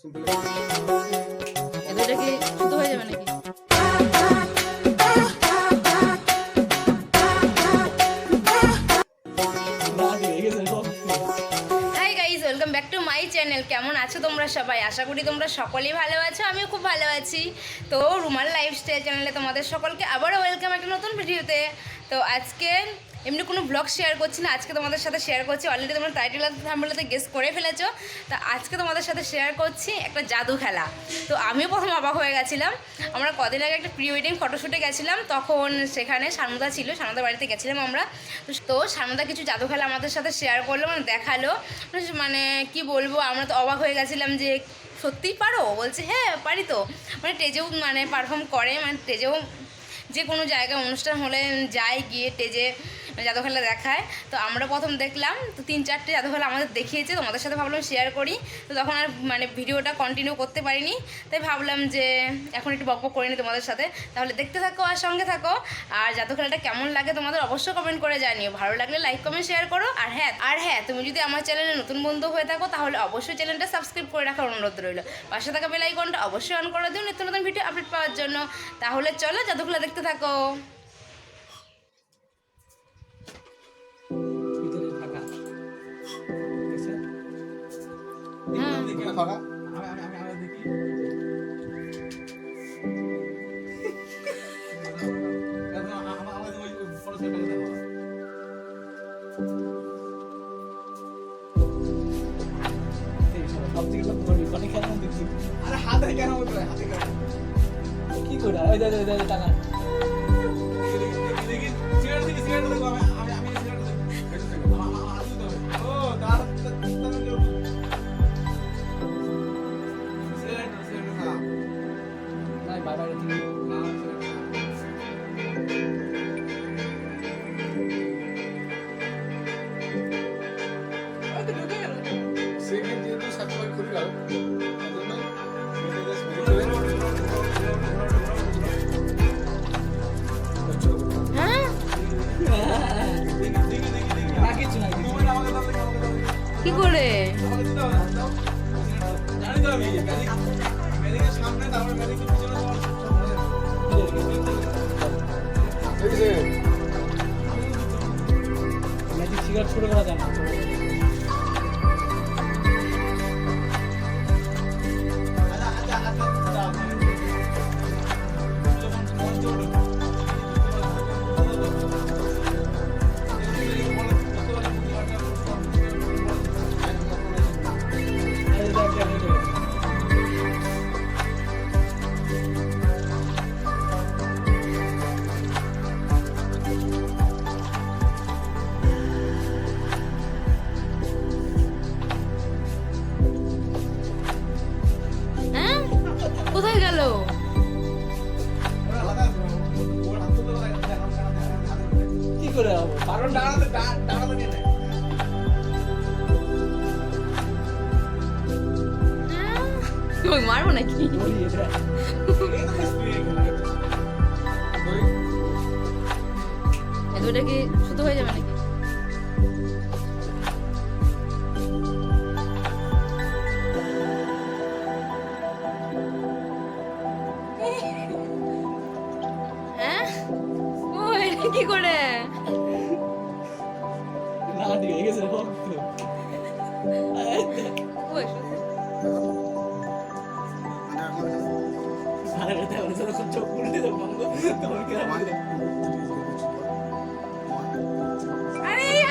এটা কি welcome back to my channel কেমন আছো তোমরা সবাই? আশা করি তোমরা সকলেই ভালো আছো, আমিও খুব ভালো আছি। তো রুমাল লাইফস্টাইল চ্যানেলে তোমাদের সকলকে আবারও ওয়েলকাম একটা নতুন ভিডিওতে তো আজকে এমনি কোনো ব্লগ শেয়ার করছি না, আজকে তোমাদের সাথে শেয়ার করছি। অলরেডি তোমরা টাইটেল থাম্বলেতে গেস করে ফেলেছো। তা আজকে তোমাদের সাথে শেয়ার করছি একটা জাদু খেলা। তো আমিও প্রথম অবাক হয়ে গেছিলাম। আমরা কদিন আগে একটা প্রি ওয়েডিং ফটোশ্যুটে গেছিলাম, তখন সেখানে সারমদা ছিল সারমদার বাড়িতে গেছিলাম আমরা। তো- সারমদা কিছু জাদু খেলা আমাদের সাথে শেয়ার করল মানে দেখাল। মানে কি বলব, আমরা তো অবাক হয়ে গেছিলাম যে, সত্যিই পারো? বলছে হ্যাঁ পারি তো। মানে টেজেও মানে পারফর্ম করে মানে টেজেও যে কোনো জায়গায় অনুষ্ঠান হলে যায় গিয়ে টেজে জাদু খেলা দেখায়। তো আমরা প্রথম দেখলাম, তো তিন চারটে জাদু খেলা আমাদের দেখিয়েছে তোমাদের সাথে ভাবলাম শেয়ার করি। তো তখন আর মানে ভিডিওটা কন্টিনিউ করতে পারিনি, তাই ভাবলাম যে এখন একটু বকবক করিনি তোমাদের সাথে। তাহলে দেখতে থাকো আর সঙ্গে থাকো। আর জাদু খেলাটা কেমন লাগে তোমাদের অবশ্যই কমেন্ট করে জানিও। ভালো লাগলে লাইক কমেন্ট শেয়ার করো। আর হ্যাঁ আর হ্যাঁ তুমি যদি আমার চ্যানেলে নতুন বন্ধু হয়ে থাকো, তাহলে অবশ্যই চ্যানেলটা সাবস্ক্রাইব করে রাখার অনুরোধ রইল। পাশে থাকা বেল আইকনটা অবশ্যই অন করে দিও, নিত্য নতুন ভিডিও আপডেট পাওয়ার জন্য। তাহলে চলো জাদু খেলা দেখতে থাকো। খেলা দেখছি আরে হাতে কেন হতো হাতে কেন? কি করে ওই দে দে দে টাকা। এই করে? ম্যাজিক সিগারেট শুরু করা যায় ওই মারবো নাকি? দুটো কি শুধু হয়ে যাবে নাকি? হ্যাঁ? কি করে? হয়ে গেছে চোখ খুলে দিল বন্ধ তোমার কি one, হবে two, three, four, one. আরে এই